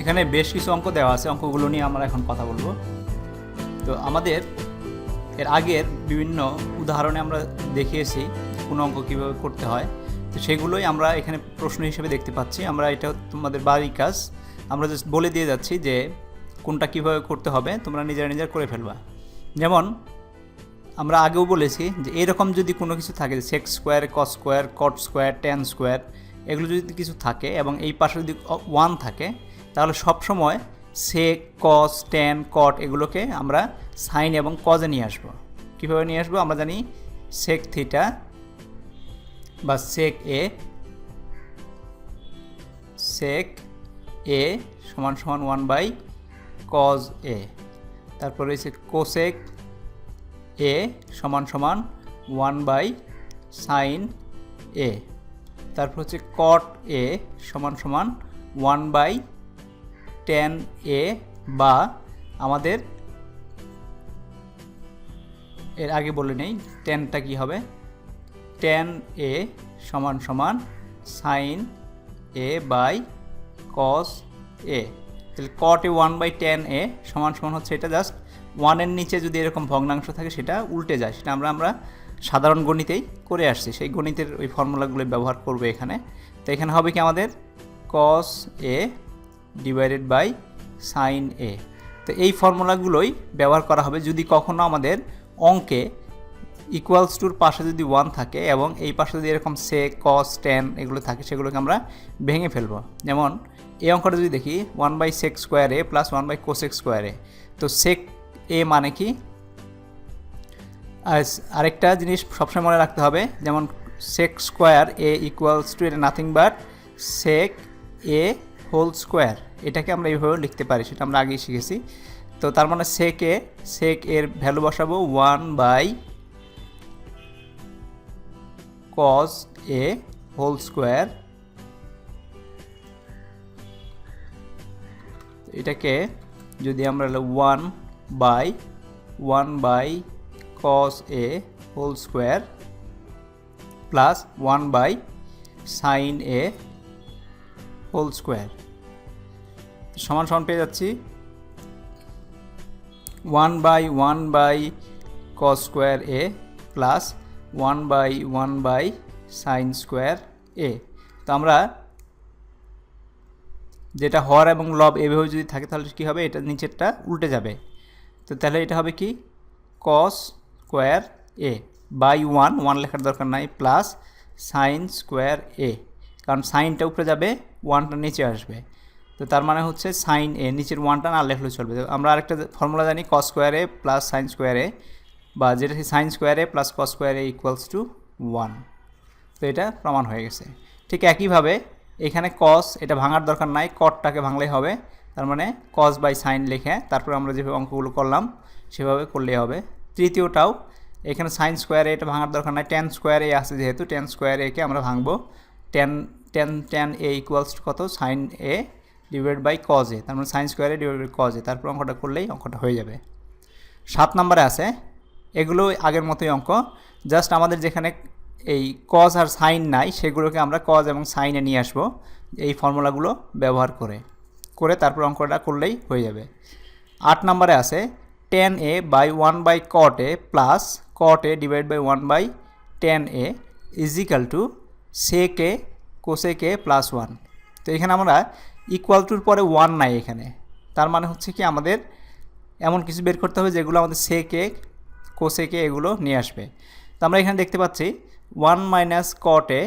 এখানে বেশ কিছু অঙ্ক দেওয়া আছে, অঙ্কগুলো নিয়ে আমরা এখন কথা বলব। তো আমাদের এর আগের বিভিন্ন উদাহরণে আমরা দেখিয়েছি কোন অঙ্ক কীভাবে করতে হয়। তো সেগুলোই আমরা এখানে প্রশ্ন হিসেবে দেখতে পাচ্ছি। আমরা এটা তোমাদের বাড়ির কাজ। আমরা জাস্ট বলে দিয়ে যাচ্ছি যে কোনটা কীভাবে করতে হবে, তোমরা নিজেরা নিজেরা করে ফেলবা। যেমন আমরা আগেও বলেছি যে এরকম যদি কোনো কিছু থাকে, যে sec square cos square cot square tan square এগুলো যদি কিছু থাকে এবং এই পাশে যদি ওয়ান থাকে তাহলে সবসময় সেক কস টেন কট এগুলোকে আমরা সাইন এবং কজে নিয়ে আসব। কীভাবে নিয়ে আসব? আমরা জানি সেক থিটা বা সেক এ সেক এ সমান সমান ওয়ান বাই কজ এ তারপর রয়েছে কোসেক এ সমান সমান ওয়ান বাই সাইন এ তারপর হচ্ছে কট এ সমান সমান ওয়ান বাই টেন এ বা আমাদের এর আগে বলে নেই টেনটা কি হবে? টেন এ সমান সমান sign A by cos A তাহলে cot A one by tan A সমান সমান হচ্ছে এটা জাস্ট ওয়ানের নিচে যদি এরকম ভগ্নাংশ থাকে সেটা উল্টে যায়, সেটা আমরা আমরা সাধারণ গণিতেই করে আসছি। সেই গণিতের ওই ফর্মুলাগুলো ব্যবহার করবে এখানে। তো এখানে হবে কি আমাদের cos A divided by sine A তো এই ফর্মুলাগুলোই ব্যবহার করা হবে যদি কখনো আমাদের অঙ্কে ইকুয়ালস টুর পাশে যদি ওয়ান থাকে এবং এই পাশে যদি এরকম সে কস টেন এগুলো থাকে, সেগুলোকে আমরা ভেঙে ফেলব। যেমন, এই অঙ্কটা যদি দেখি one by sec square A plus one by cosec square A তো সেক এ মানে কি? আর আরেকটা জিনিস সবসময় মনে রাখতে হবে, যেমন sec square A equals to এটা nothing but sec A whole square, এটাকে আমরা এইভাবে লিখতে পারি, সেটা আমরা আগেই শিখেছি। তো তার মানে সেক সেক এর ভ্যালু বসাবো one by cos A whole square এটাকে যদি আমরা one by one by cos A whole square plus one by sine A whole square সমান সমান পেয়ে যাচ্ছি। One by one by cos square A plus one by one by sine square A. তো আমরা যেটা হর এবং লব এভাবে যদি থাকে তাহলে কী হবে? এটা নিচেরটা উল্টে যাবে। তো তাহলে এটা হবে কি? Cos square A by one one লেখার দরকার নাই, প্লাস সাইন স্কোয়ার এ। কারণ সাইনটা উপরে যাবে, ওয়ানটা নিচে আসবে। তো তার মানে হচ্ছে সাইন এ নিচের ওয়ানটা না লেখলে চলবে। তো আমরা আরেকটা ফর্মুলা জানি কস স্কোয়ার প্লাস সাইন স্কোয়ারে বা যেটা sine square plus cos square equals to one তো এটা প্রমাণ হয়ে গেছে। ঠিক একইভাবে এখানে কস এটা ভাঙার দরকার নাই কটটাকে ভাঙলেই হবে। তার মানে কস বাই সাইন লিখে তারপরে আমরা যেভাবে অঙ্কগুলো করলাম, সেভাবে করলেই হবে। তৃতীয়টাও, এখানে সাইন স্কোয়ারে এটা ভাঙার দরকার নাই টেন স্কোয়ারে আছে যেহেতু টেন স্কোয়ারে একে আমরা ভাঙবো। Tan tan tan A equals to কত? Sine A divide by cos A তার মানে সাইন স্কোয়ারে ডিভাইড বাই কজ এ তারপর অঙ্কটা করলেই অঙ্কটা হয়ে যাবে। সাত নম্বরে আছে, এগুলো আগের মতোই অঙ্ক জাস্ট আমাদের যেখানে এই কজ আর সাইন নাই, সেগুলোকে আমরা কজ এবং সাইনে নিয়ে আসব, এই ফর্মুলাগুলো ব্যবহার করে করে তারপর অঙ্কটা করলেই হয়ে যাবে। আট নম্বরে আছে tan A by one by cot A plus cot A divide by one by tan A equal to sec A cosec A plus one তো এখানে আমরা ইকুয়াল টুর পরে ওয়ান নাই এখানে। তার মানে হচ্ছে কি আমাদের এমন কিছু বের করতে হবে যেগুলো আমাদের সেকে কোসেকে এগুলো নিয়ে আসবে। তো আমরা এখানে দেখতে পাচ্ছি ওয়ান মাইনাস কট এ,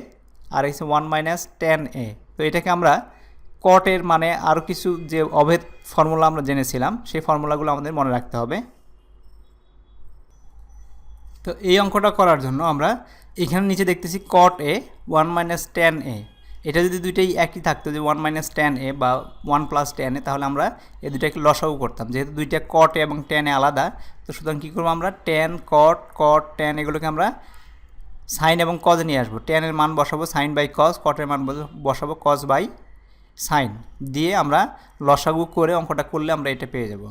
আর এসে ওয়ান মাইনাস টেন এ। তো এটাকে আমরা কটের মানে আরও কিছু যে অভেদ ফর্মুলা আমরা জেনেছিলাম, সেই ফর্মুলাগুলো আমাদের মনে রাখতে হবে। তো এই অঙ্কটা করার জন্য আমরা এখানে নিচে দেখতেছি cot A one minus tan A. এটা যদি দুইটাই একই থাকতো যে ওয়ান মাইনাস টেন এ বা ওয়ান প্লাস টেন এ তাহলে আমরা এই দুইটাকে লসাও করতাম। যেহেতু দুইটা কট এবং টেন এ আলাদা, তো সুতরাং কী করব আমরা? টেন কট কট টেন এগুলোকে আমরা সাইন এবং কজে নিয়ে আসব। টেনের মান বসাবো সাইন বাই কজ কটের মান বসাবো কজ বাই সাইন দিয়ে আমরা লসাগু করে অঙ্কটা করলে আমরা এটা পেয়ে যাব।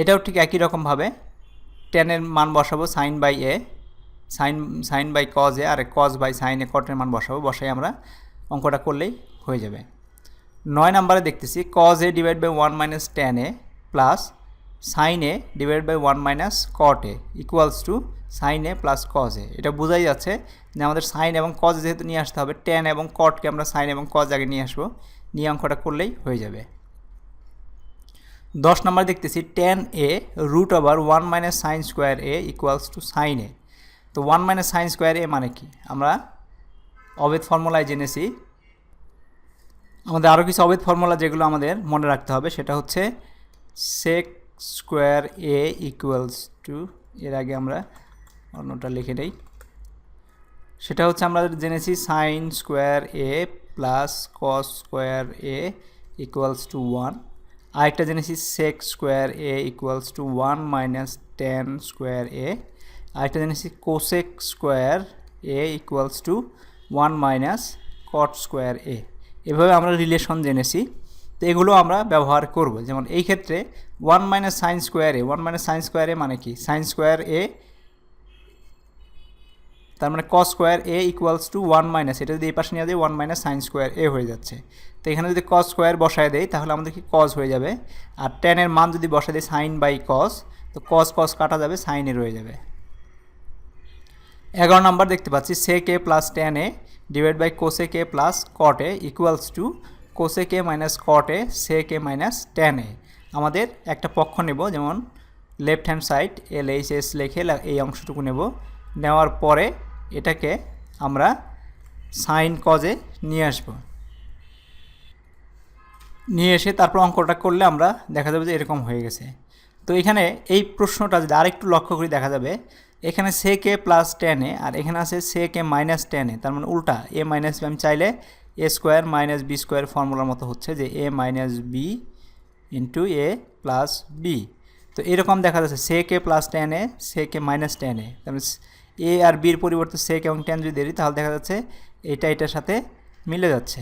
এটাও ঠিক একই রকমভাবে। টেনের মান বসাবো sine by A sine sine by cos A R cos by sine কটের মান বসাবো, বসাই আমরা অঙ্কটা করলেই হয়ে যাবে। নয় নাম্বারে দেখতেছি cos A divide by one minus tan A plus sine A divide by one minus cot A equals to sine A plus cos A. এটা বোঝাই যাচ্ছে যে আমাদের সাইন এবং কজ যেহেতু নিয়ে আসতে হবে টেন এবং কটকে আমরা সাইন এবং কজ আগে নিয়ে আসব, নিয়ে অঙ্কটা করলেই হয়ে যাবে। দশ নম্বর দেখতেছি tan A root over one minus sine square A equals to sine A. তো one minus sine square A মানে কি? আমরা অবেদ ফর্মুলায় জেনেছি। আমাদের আরও কিছু অবেদ ফর্মুলা যেগুলো আমাদের মনে রাখতে হবে, সেটা হচ্ছে sec square A equals to এর আগে আমরা অন্যটা লিখে নেই। সেটা হচ্ছে আমরা জেনেছি sine square A plus cos square A equals to one আরেকটা জেনেছি sec square A equals to one minus tan square A আরেকটা জেনেছি cosec square A equals to one minus cot square A এভাবে আমরা রিলেশন জেনেছি। তো এগুলো আমরা ব্যবহার করব। যেমন এই ক্ষেত্রে one minus sine square A one minus sine square A মানে কি? সাইন স্কোয়ার এ তার মানে cos square A equals to one minus এটা যদি এই পাশে নিয়ে যায় one minus sine square A হয়ে যাচ্ছে। তো এখানে যদি কস স্কোয়ার বসায় দেয় তাহলে আমাদের কি কস হয়ে যাবে? আর টেনের মান যদি বসায় দেয় সাইন বাই কস তো কস কস কাটা যাবে সাইনে রয়ে যাবে। এগারো নাম্বার দেখতে পাচ্ছি, sec A plus tan A divide by cosec A plus cot A equals to cosec A minus cot A sec A minus tan A. আমাদের একটা পক্ষ নেব, যেমন left hand side L H S লিখে এই অংশটুকু নেব। নেওয়ার পরে এটাকে আমরা সাইন কজে নিয়ে আসব। নিয়ে এসে তারপর অঙ্কটা করলে আমরা দেখা যাবে যে এরকম হয়ে গেছে। তো এখানে এই প্রশ্নটা যদি আরেকটু লক্ষ্য করি, দেখা যাবে এখানে সে কে প্লাস টেনে আর এখানে আছে সে কে মাইনাস টেনে তার মানে উল্টা। এ মাইনাস বি আমি চাইলে A square minus B square ফর্মুলার মতো হচ্ছে যে A minus B into A plus B তো এরকম দেখা যাচ্ছে সে কে প্লাস টেনে সে কে মাইনাস টেনে তার মানে এ আর বির পরিবর্তে সে কে এবং টেন যদি দেরি, তাহলে দেখা যাচ্ছে এটা এটার সাথে মিলে যাচ্ছে।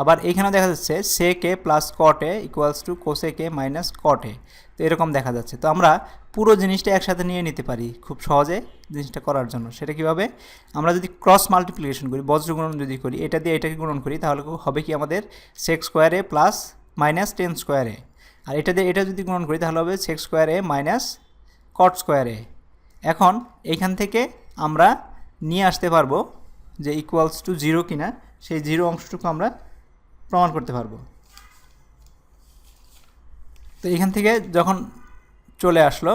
আবার এইখানে দেখা যাচ্ছে সে কে plus cot equals to cosec K minus কটে তো এরকম দেখা যাচ্ছে। তো আমরা পুরো জিনিসটা একসাথে নিয়ে নিতে পারি খুব সহজে জিনিসটা করার জন্য। সেটা কীভাবে? আমরা যদি ক্রস মাল্টিপ্লিকেশন করি, বজ্র গুণন যদি করি, এটা দিয়ে এটাকে গুণন করি, তাহলে হবে কি আমাদের সেক্স স্কোয়ারে প্লাস মাইনাস টেন স্কোয়ারে আর এটা দিয়ে এটা যদি গুণন করি, তাহলে হবে সেক্স স্কোয়ারে মাইনাস কট স্কোয়ারে এখন এইখান থেকে আমরা নিয়ে আসতে পারব যে ইকুয়ালস টু জিরো কিনা। সেই জিরো অংশটুকু আমরা প্রমাণ করতে পারব। তো এখান থেকে যখন চলে আসলো,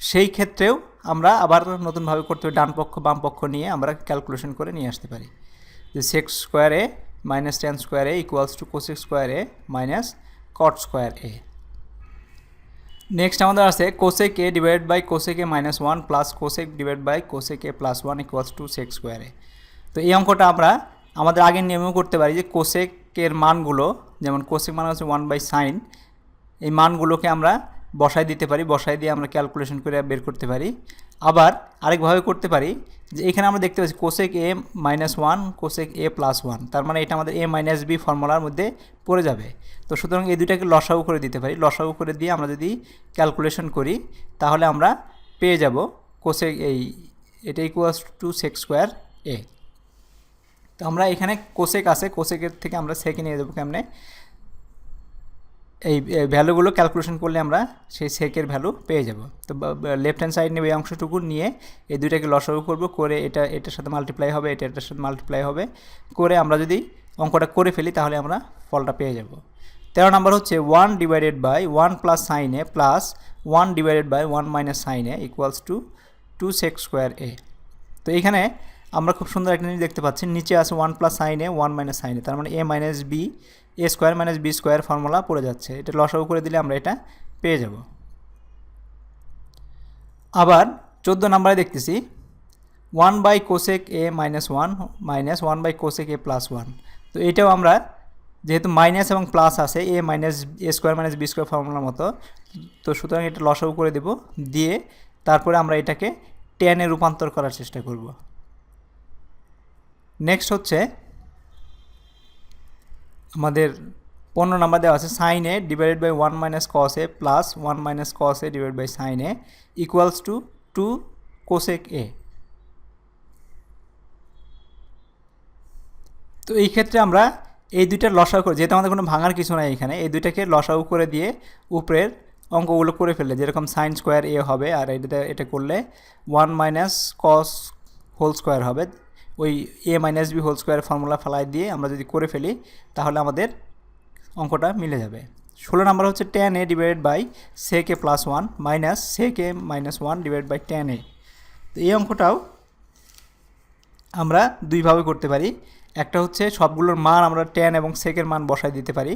সেই ক্ষেত্রেও আমরা আবার নতুনভাবে করতে ডান পক্ষ, বাম পক্ষ নিয়ে আমরা ক্যালকুলেশন করে নিয়ে আসতে পারি। যে sec square A minus tan square A equals to cosec square A minus cot square A. Next আমাদের আছে cosec A divide by cosec A minus one plus cosec divide by cosec A plus one equals to sec square A তো এই অঙ্কটা আমরা আমাদের আগের নিয়মেও করতে পারি যে কোসেকের মানগুলো, যেমন কোসেক মান হচ্ছে ওয়ান বাই সাইন এই মানগুলোকে আমরা বসাই দিতে পারি বসাই দিয়ে আমরা ক্যালকুলেশন করে বের করতে পারি। আবার আরেকভাবে করতে পারি যে এখানে আমরা দেখতে পাচ্ছি cosec A minus one cosec A plus one তার মানে এটা আমাদের এ মাইনাস বি ফর্মুলার মধ্যে পড়ে যাবে। তো সুতরাং এই দুইটাকে লসাগু করে দিতে পারি, লসাগু করে দিয়ে আমরা যদি ক্যালকুলেশন করি, তাহলে আমরা পেয়ে যাব কোসেক এই, এটা equals to sec square A তো আমরা এখানে কোসেক আছে, কোসেকের থেকে আমরা সেকে নিয়ে দেবো কেমনে? এই ভ্যালুগুলো ক্যালকুলেশন করলে আমরা সেই সেকের ভ্যালু পেয়ে যাব। তো লেফট হ্যান্ড সাইড নেবে এই অংশটুকু নিয়ে এই দুইটাকে লসাগু করব, করে এটা, এটার সাথে মাল্টিপ্লাই হবে, এটা, এটার সাথে মাল্টিপ্লাই হবে। করে আমরা যদি অঙ্কটা করে ফেলি, তাহলে আমরা ফলটা পেয়ে যাব। তেরো নম্বর হচ্ছে one divided by one plus sine plus one divided by one minus sine equals to two sec square A তো এখানে আমরা খুব সুন্দর একটা জিনিস দেখতে পাচ্ছি। নিচে আছে one plus sine A one minus sine A. তার মানে A minus B A square minus B square formula পড়ে যাচ্ছে। এটা লসাগু করে দিলে আমরা এটা পেয়ে যাব। আবার চোদ্দ নাম্বারে দেখতেছি। One by cosec A minus one minus one by cosec A plus one তো এটাও আমরা যেহেতু মাইনাস এবং প্লাস আছে A minus A square minus B square ফর্মুলার মতো, তো সুতরাং এটা লসাগু করে দেব। দিয়ে তারপরে আমরা এটাকে টেনে রূপান্তর করার চেষ্টা করব। নেক্সট হচ্ছে আমাদের পনেরো নাম্বার দেওয়া আছে sine A divided by one minus cos A plus one minus cos A divide by sine A equals to two cosec A তো এই ক্ষেত্রে আমরা এই দুইটার লসাগু করে যেহেতু আমাদের কোনো ভাঙার কিছু নাই এখানে, এই দুইটাকে লসাগু করে দিয়ে উপরের অঙ্কগুলো করে ফেললে, যেরকম সাইন স্কোয়ার এ হবে আর এটাতে এটা করলে one minus cos whole square হবে ওই A minus B whole square formula ফেলাই দিয়ে আমরা যদি করে ফেলি, তাহলে আমাদের অঙ্কটা মিলে যাবে। ষোলো নাম্বার হচ্ছে tan A divided by sec A plus one minus sec A minus one divide by tan A তো এই অঙ্কটাও আমরা দুইভাবে করতে পারি। একটা হচ্ছে সবগুলোর মান আমরা টেন এবং সেকের মান বসাই দিতে পারি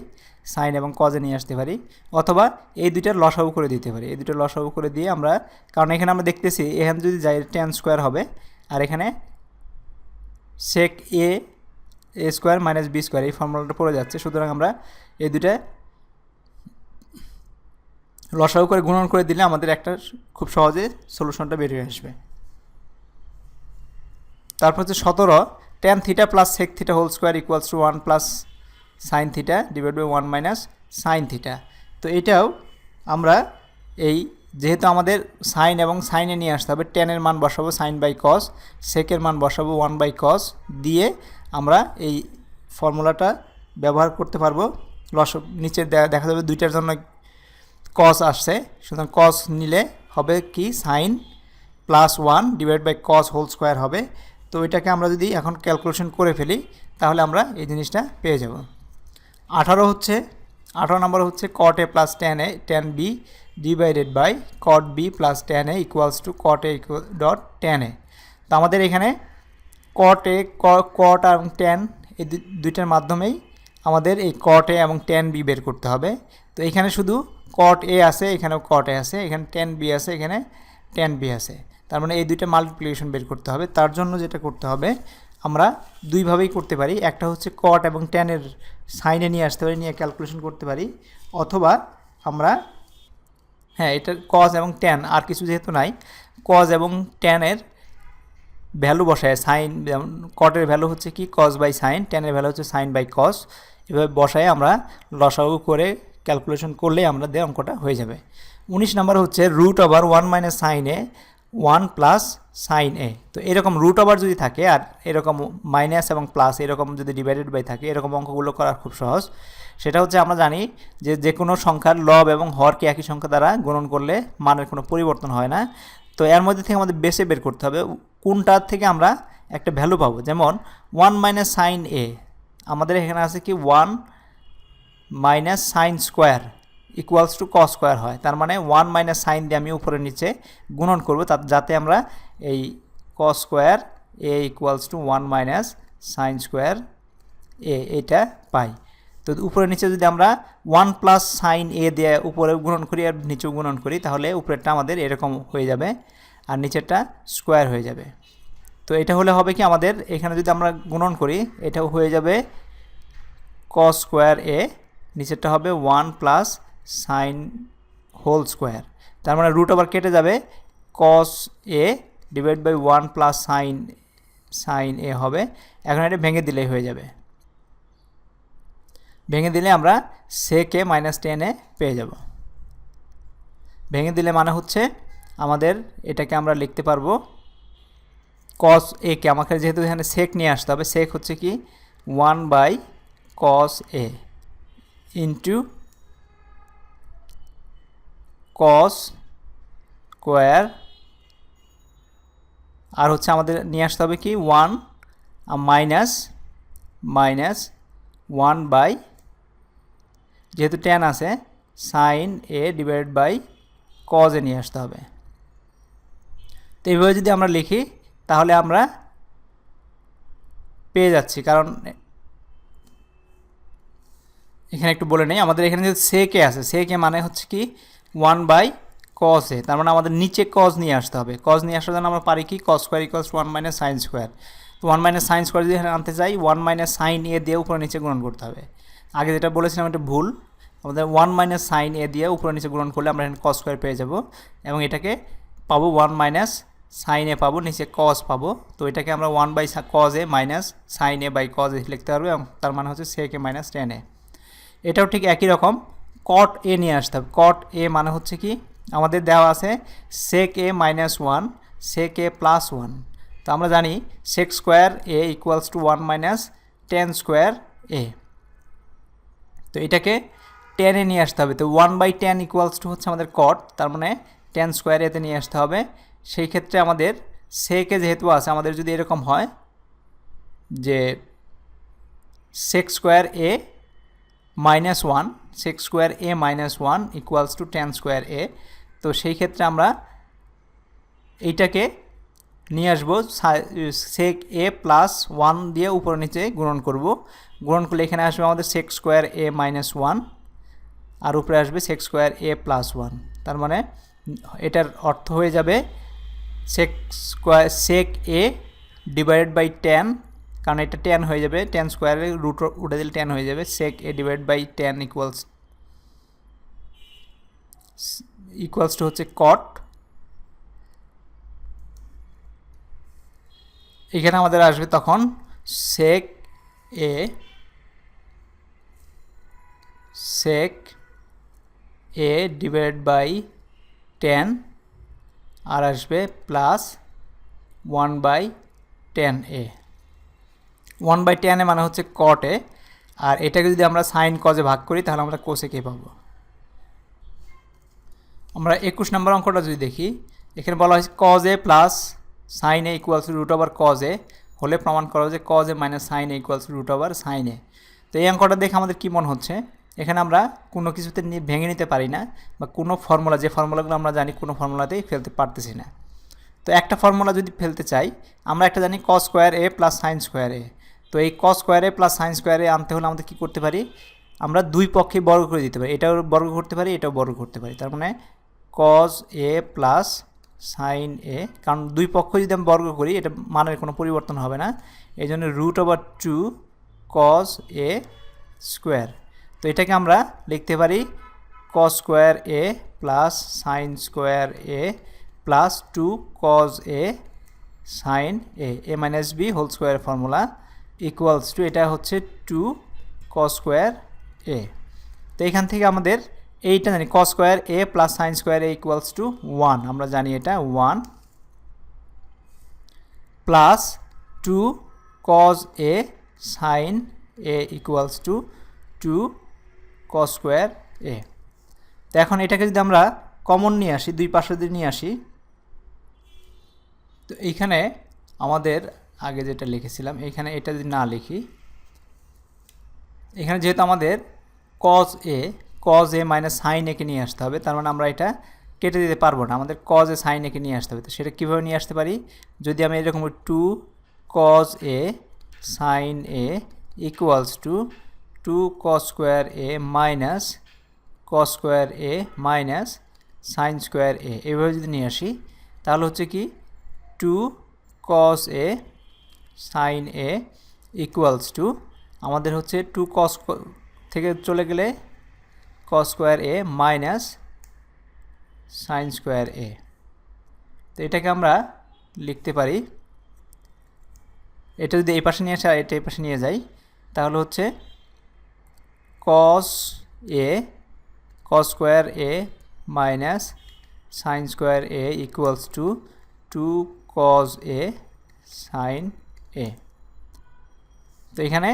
সাইন এবং কজে নিয়ে আসতে পারি, অথবা এই দুইটার লসাগু করে দিতে পারি। এই দুইটার লসাগু করে দিয়ে আমরা, কারণ এখানে আমরা দেখতেছি, এখানে যদি যাই টেন স্কোয়ার হবে, আর এখানে sec A A square minus B square এই ফর্মুলাটা পড়ে যাচ্ছে। সুতরাং আমরা এই দুইটা লসাগু করে গুণন করে দিলে আমাদের একটা খুব সহজে সলিউশনটা বেরিয়ে আসবে। তারপর হচ্ছে সতেরো tan theta plus sec theta whole square equals to one plus sine theta divide by one minus sine theta তো এটাও আমরা এই যেহেতু আমাদের সাইন এবং সাইনে নিয়ে আসতে হবে টেনের মান বসাবো সাইন বাই কস সেকের মান বসাবো ওয়ান বাই কস দিয়ে আমরা এই ফর্মুলাটা ব্যবহার করতে পারব। লস, নিচে দেখা যাবে দুইটার জন্য কস আসছে, সুতরাং কস নিলে হবে কি? Sine plus one divide by cos whole square হবে। তো এটাকে আমরা যদি এখন ক্যালকুলেশন করে ফেলি, তাহলে আমরা এই জিনিসটা পেয়ে যাব। আঠারো হচ্ছে, আঠারো নম্বর হচ্ছে cot A plus tan A tan B divided by cot B plus tan A equals to cot A dot tan A তো আমাদের এখানে কট এ কট এবং টেন এই দুইটার মাধ্যমেই আমাদের এই কট এ এবং টেন বি বের করতে হবে। তো এখানে শুধু কট এ আছে, এখানেও কট এ আছে, এখানে টেন বি আছে, এখানে টেন বি আছে। তার মানে এই দুইটা মাল্টিপ্লিকেশন বের করতে হবে। তার জন্য যেটা করতে হবে, আমরা দুইভাবেই করতে পারি। একটা হচ্ছে কট এবং টেনের সাইনে নিয়ে আসতে পারি, নিয়ে ক্যালকুলেশন করতে পারি। অথবা আমরা হ্যাঁ এটা কজ এবং ট্যান আর কিছু যেহেতু নাই কজ এবং ট্যানের ভ্যালু বসায় সাইন যেমন কটের ভ্যালু হচ্ছে কি? কজ বাই সাইন ট্যানের ভ্যালু হচ্ছে সাইন বাই কজ এভাবে বসায় আমরা লসাগু করে ক্যালকুলেশন করলেই আমাদের অঙ্কটা হয়ে যাবে। উনিশ নাম্বার হচ্ছে root over one minus sine one plus sine A. তো এরকম রুট ওভার যদি থাকে, আর এরকম মাইনাস এবং প্লাস এরকম যদি ডিভাইডেড বাই থাকে, এরকম অঙ্কগুলো করা খুব সহজ। সেটা হচ্ছে আমরা জানি যে যে কোনো সংখ্যার লব এবং হরকে একই সংখ্যা দ্বারা গুণন করলে মানের কোনো পরিবর্তন হয় না। তো এর মধ্যে থেকে আমাদের বেসে বের করতে হবে। কোনটার থেকে আমরা একটা ভ্যালু পাবো? যেমন ওয়ান মাইনাস সাইন এ আমাদের এখানে আছে কি? One minus sine square equals to cos square হয়। তার মানে ওয়ান মাইনাস সাইন দিয়ে আমি উপরে নিচে গুণন করব, তা যাতে আমরা এই cos square A equals to one minus sine square A এটা পাই। তো উপরে নিচে যদি আমরা ওয়ান প্লাস সাইন এ দিয়ে উপরে গুণন করি আর নিচেও গুণন করি, তাহলে উপরেরটা আমাদের এরকম হয়ে যাবে আর নিচেরটা স্কোয়ার হয়ে যাবে। তো এটা হলে হবে কি আমাদের এখানে যদি আমরা গুণন করি, এটাও হয়ে যাবে কস স্কোয়ার এ নিচেরটা হবে one plus sine whole square তার মানে রুট আবার কেটে যাবে cos A divide by one plus sine sine A হবে। এখন এটা ভেঙে দিলেই হয়ে যাবে। ভেঙে দিলে আমরা সেকে মাইনাস টেনে পেয়ে যাব। ভেঙে দিলে মানে হচ্ছে আমাদের এটাকে আমরা লিখতে পারব কস এ কে। আমাকে যেহেতু এখানে সেক নিয়ে আসতে হবে সেক হচ্ছে কি one by cos A into cos square আর হচ্ছে আমাদের নিয়ে আসতে হবে কি? One minus minus one by যেহেতু টেন আছে sine A divide by cos নিয়ে আসতে হবে। তো এইভাবে যদি আমরা লিখি, তাহলে আমরা পেয়ে যাচ্ছি। কারণ এখানে একটু বলে নেই, আমাদের এখানে যে সেকে আছে সেকে মানে হচ্ছে কি? ওয়ান বাই কস এ তার মানে আমাদের নিচে কজ নিয়ে আসতে হবে। কজ নিয়ে আসার জন্য আমরা পারি কি? Cos square equals one minus sine square তো ওয়ান মাইনাস সাইন স্কোয়ার যদি আনতে চাই ওয়ান মাইনাস সাইন এ দিয়ে উপরে নিচে গ্রহণ করতে হবে। আগে যেটা বলেছিলাম এটা ভুল। আমাদের ওয়ান মাইনাস সাইন এ দিয়ে উপরে নিচে গ্রহণ করলে আমরা এখানে কস স্কোয়ার পেয়ে যাব এবং এটাকে পাবো ওয়ান মাইনাস সাইন এ পাবো, নিচে কস পাবো। তো এটাকে আমরা one by cos A minus sine A by cos A লিখতে পারব এবং তার মানে হচ্ছে সেকে মাইনাস টেন এ এটাও ঠিক একই রকম। কট এ নিয়ে আসতে হবে। কট এ মানে হচ্ছে কি? আমাদের দেওয়া আছে sec A minus one sec A plus one তো আমরা জানি sec square A equals to one minus tan square A তো এটাকে টেনে নিয়ে আসতে হবে। তো one by tan equals to হচ্ছে আমাদের কট তার মানে টেন স্কোয়ার এতে নিয়ে আসতে হবে। সেই ক্ষেত্রে আমাদের সেকে যেহেতু আছে, আমাদের যদি এরকম হয় যে sec square A minus one sec square A minus one equals to tan square A তো সেই ক্ষেত্রে আমরা এইটাকে নিয়ে আসব সেক এ প্লাস ওয়ান দিয়ে উপর নিচে গুণন করব। গুণন করলে এখানে আসবে আমাদের sec square A minus one আর উপরে আসবে sec square A plus one তার মানে এটার অর্থ হয়ে যাবে sec square sec A divided by tan কারণ এটা টেন হয়ে যাবে টেন স্কোয়ারে রুট উঠে দিলে টেন হয়ে যাবে sec A divide by tan equals equals to হচ্ছে কট এখানে আমাদের আসবে তখন sec A sec A divide by tan আর আসবে plus one by tan A one by tan A মানে হচ্ছে কট আর এটাকে যদি আমরা সাইন কজে ভাগ করি, তাহলে আমরা কোসে কে পাবো? আমরা একুশ নম্বর অঙ্কটা যদি দেখি, এখানে বলা হয়েছে cos A plus sine A equals root over cos A. হলে প্রমাণ করা যে cos A minus sine A equals root over sine A. তো এই অঙ্কটা দেখে আমাদের কী মনে হচ্ছে? এখানে আমরা কোনো কিছুতে নিয়ে ভেঙে নিতে পারি না, বা কোনো ফর্মুলা যে ফর্মুলাগুলো আমরা জানি, কোনো ফর্মুলাতেই ফেলতে পারতেছি না। তো একটা ফর্মুলা যদি ফেলতে চাই, আমরা একটা জানি cos square A plus sine square A তো এই কস স্কোয়ারে প্লাস সাইন স্কোয়ার আনতে হলে আমাদের কী করতে পারি? আমরা দুই পক্ষে বর্গ করে দিতে পারি। এটাও বর্গ করতে পারি, এটাও বর্গ করতে পারি। তার মানে cos A plus sine A কারণ দুই পক্ষ যদি আমি বর্গ করি, এটা মানের কোনো পরিবর্তন হবে না। এই জন্য root over two cos A square তো এটাকে আমরা লিখতে পারি cos square A plus sine square A plus two cos A sine A A minus B whole square formula equals to এটা হচ্ছে টু কস স্কোয়ার এ তো এখান থেকে আমাদের এইটা জানি cos square A plus sine square A equals to one আমরা জানি এটা one plus two cos A sine A equals to two cos square A তো এখন এটাকে যদি আমরা কমন নিয়ে আসি, দুই পাশে যদি নিয়ে আসি, তো এইখানে আমাদের আগে যেটা লিখেছিলাম, এখানে এটা যদি না লিখি, এখানে যেহেতু আমাদের cos A cos A minus sine একে নিয়ে আসতে হবে, তার মানে আমরা এটা কেটে দিতে পারব না, আমাদের কজ এ সাইন একে নিয়ে আসতে হবে, তো সেটা কীভাবে নিয়ে আসতে পারি? যদি আমি এরকম two cos A sine A equals to two cos square A minus cos square A minus sine square A এভাবে যদি নিয়ে আসি, তাহলে হচ্ছে কি two cos A sine A equals to আমাদের হচ্ছে টু কস থেকে চলে গেলে cos square A minus sine square A তো এটাকে আমরা লিখতে পারি। এটা যদি এই পাশে নিয়ে আসে এটা এই পাশে নিয়ে যাই, তাহলে হচ্ছে cos A cos square A minus sine square A equals to two cos A sine A. তো এখানে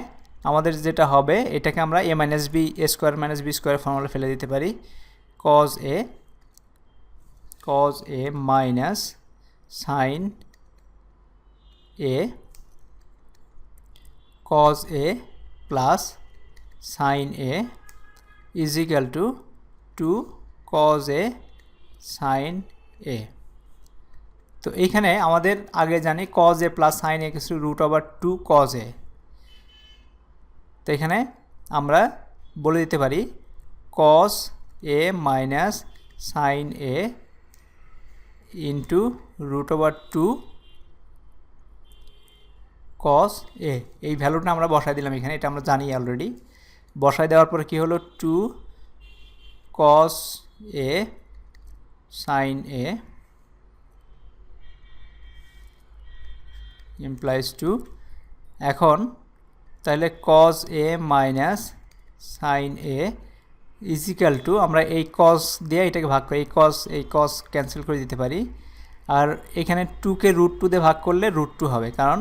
আমাদের যেটা হবে, এটাকে আমরা A minus B A square minus B square formula ফেলে দিতে পারি। Cos A cos A minus sine A cos A plus sine A is equal to two cos A sine A তো এইখানে আমাদের আগে জানি cos A plus sine A root over two cos A তো এখানে আমরা বলে দিতে পারি cos A minus sine A into root over two cos A এই ভ্যালুটা আমরা বসাই দিলাম এখানে, এটা আমরা জানি অলরেডি বসাই দেওয়ার পরে কী হলো? Two cos A sine A implies two এখন তাহলে cos A minus sine A is equal to আমরা এই কস দিয়ে এটাকে ভাগ করি, এই কস এই কস ক্যান্সেল করে দিতে পারি। আর এখানে টুকে রুট টু দিয়ে ভাগ করলে রুট টু হবে, কারণ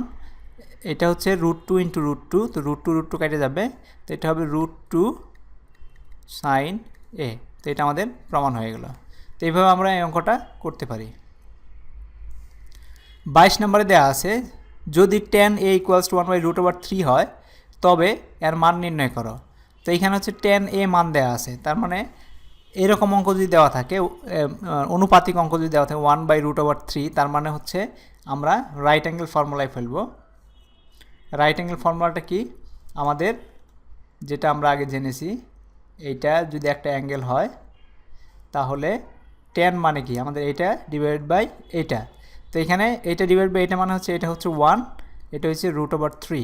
এটা হচ্ছে root two into root two তো রুট টু রুট টু কেটে যাবে। তো এটা হবে রুট টু সাইন এ তো এটা আমাদের প্রমাণ হয়ে গেল। তো এইভাবে আমরা এই অঙ্কটা করতে পারি। বাইশ নম্বরে দেওয়া আছে যদি tan A equals to one by root over three হয়, তবে এর মান নির্ণয় করো। তো এইখানে হচ্ছে টেন এ মান দেওয়া আছে। তার মানে এরকম অঙ্ক যদি দেওয়া থাকে অনুপাতিক অঙ্ক যদি দেওয়া থাকে one by root over three তার মানে হচ্ছে আমরা রাইট অ্যাঙ্গেল ফর্মুলায় ফেলব। রাইট অ্যাঙ্গেল ফর্মুলাটা কি? আমাদের যেটা আমরা আগে জেনেছি, এইটা যদি একটা অ্যাঙ্গেল হয়, তাহলে টেন মানে কি? আমাদের এইটা ডিভাইড বাই এইটা। তো এখানে এইটা ডিভাইড বাই এটা মানে হচ্ছে, এটা হচ্ছে ওয়ান এটা হচ্ছে রুট ওভার থ্রি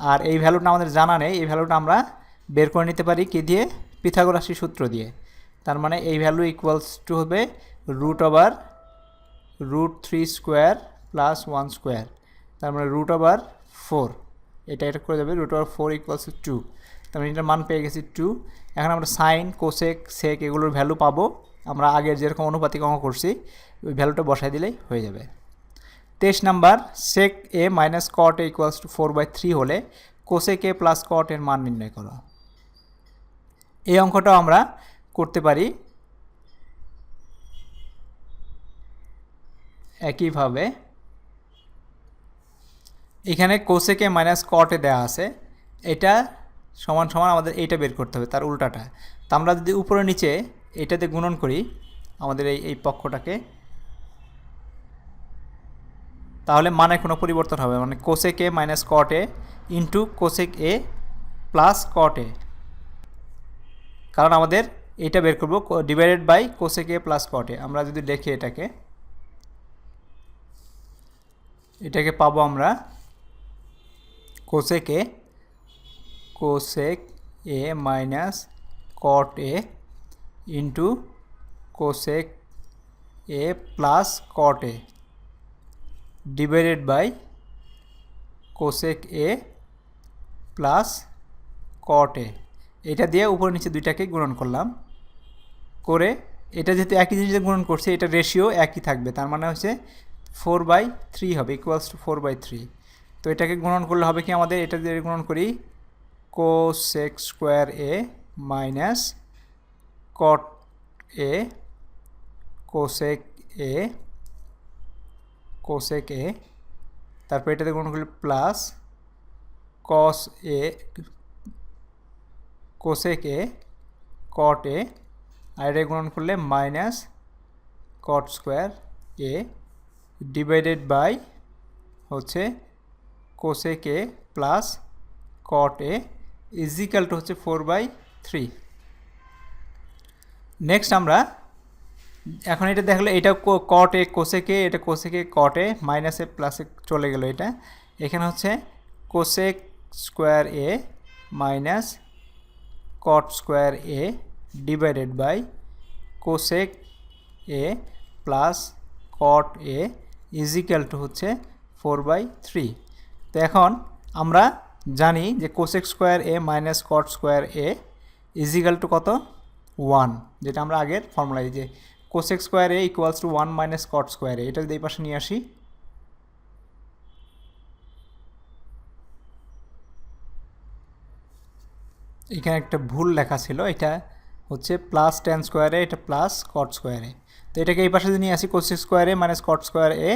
আর এই ভ্যালুটা আমাদের জানা নেই, এই ভ্যালুটা আমরা বের করে নিতে পারি কি দিয়ে? পিথাগোরাসি সূত্র দিয়ে। তার মানে এই ভ্যালু ইকুয়ালস টু হবে root over root three square plus one square তার মানে রুট ওভার ফোর এটা এটা করে যাবে root over four equals to তার মানে এটার মান পেয়ে গেছি টু এখন আমরা সাইন কোসেক সেক এগুলোর ভ্যালু পাবো আমরা আগের যেরকম অনুপাতিক অঙ্ক করছি, ওই ভ্যালুটা বসাই দিলেই হয়ে যাবে। তেইশ number sec A minus cot equals to four by three হলে কোসেক এ প্লাস কট এর মান নির্ণয় করো। এই অঙ্কটাও আমরা করতে পারি একইভাবে। এখানে কোসেকে মাইনাস কটে দেওয়া আছে, এটা সমান সমান আমাদের এইটা বের করতে হবে, তার উল্টাটা। তো আমরা যদি উপরে নিচে এটাতে গুণন করি আমাদের এই এই পক্ষটাকে। তাহলে মানে কোনো পরিবর্তন হবে মানে cosec A minus cot A into cosec A plus cot A কারণ আমাদের এটা বের করব divided by cosec A plus cot A আমরা যদি দেখি এটাকে এটাকে পাবো আমরা cosec A cosec A minus cot A into cosec A plus cot A divided by cosec A plus cot. A এটা দিয়ে উপর নিচে দুইটাকে গুণন করলাম। করে এটা যেহেতু একই জিনিসে গুণন করছে, এটা রেশিও একই থাকবে। তার মানে হচ্ছে ফোর বাই থ্রি হবে equals to four by three তো এটাকে গুণন করলে হবে কি আমাদের? এটা দিয়ে গুণন করি cosec square A minus cot A cosec A cosec A তারপর এটাতে গুণ করলে প্লাস কস এ কোসেক এ কট এ আর এটা গুণন করলে minus cot square A divided by হচ্ছে cosec A plus cot A is equal to হচ্ছে ফোর বাই থ্রি নেক্সট আমরা, এখন এটা দেখলে এটা কট কোসেকে এটা কোসেকে কটে মাইনাসে প্লাসে চলে গেল এটা। এখানে হচ্ছে cosec square A minus cot square A divided by cosec A plus cot A is equal to হচ্ছে ফোর বাই থ্রি তো এখন আমরা জানি যে cosec square A minus cot square A is equal to কত? ওয়ান, যেটা আমরা আগের ফর্মুলাই যে cosec square A equals to one minus cot square A, এটা যদি এই পাশে নিয়ে আসি। এখানে একটা ভুল লেখা ছিল, এটা হচ্ছে প্লাস টেন স্কোয়ারে এটা প্লাস কট স্কোয়ারে তো এটাকে এই পাশে যদি নিয়ে আসি কোসেক স্কোয়ারে minus cot square A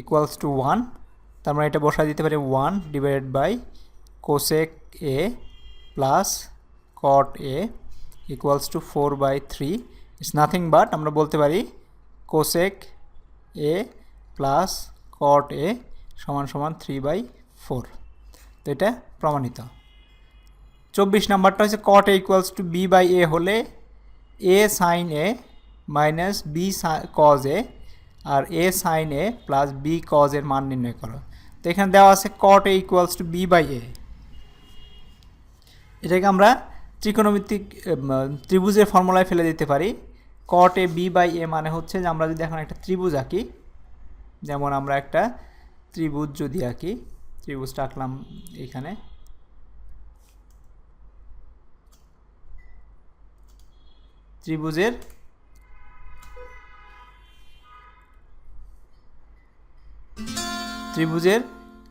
equals to one তার মানে এটা বসায় দিতে পারি one divided by cosec A plus cot A equals to four by three it's nothing but আমরা বলতে পারি কোসেক এ প্লাস কট এ সমান সমান থ্রি বাই ফোর তো এটা প্রমাণিত। চব্বিশ নাম্বারটা হচ্ছে cot A equals to B by A হলে A sine A minus B cos A R A sine A plus B cos এর মান নির্ণয় করো। তো এখানে দেওয়া আছে cot A equals to B by A এটাকে আমরা ত্রিকোণমিতিক উম, ত্রিভুজের ফর্মুলায় ফেলে দিতে পারি। কট এ বি বাই এ মানে হচ্ছে যে আমরা যদি এখন একটা ত্রিভুজ আঁকি যেমন আমরা একটা ত্রিভুজ যদি আঁকি ত্রিভুজটা আঁকলাম এখানে। ত্রিভুজের ত্রিভুজের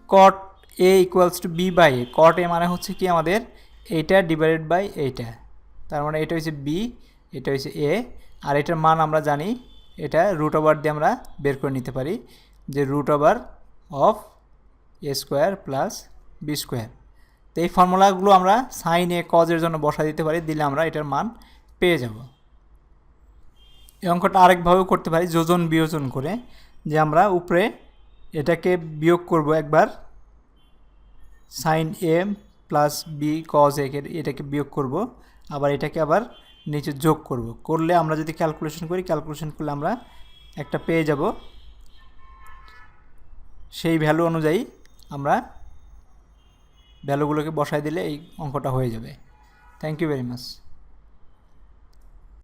cot A equals to B by A cot A মানে হচ্ছে কি আমাদের এইটা ডিভাইডেড বাই এইটা। তার মানে এটা হচ্ছে বি এটা হচ্ছে এ আর এটার মান আমরা জানি, এটা রুট ওভার দিয়ে আমরা বের করে নিতে পারি, যে root over of A square plus B square তো এই ফর্মুলাগুলো আমরা সাইন এ কজের জন্য বসা দিতে পারি, দিলে আমরা এটার মান পেয়ে যাব। এই অঙ্কটা আরেকভাবেও করতে পারি, যোজন বিয়োজন করে, যে আমরা উপরে এটাকে বিয়োগ করব একবার sine A plus B cos একে এটাকে বিয়োগ করব, আবার এটাকে আবার নিচে যোগ করব। করলে আমরা যদি ক্যালকুলেশন করি ক্যালকুলেশন করলে আমরা একটা পেয়ে যাব। সেই ভ্যালু অনুযায়ী আমরা ভ্যালুগুলোকে বসায় দিলে এই অঙ্কটা হয়ে যাবে। Thank you very much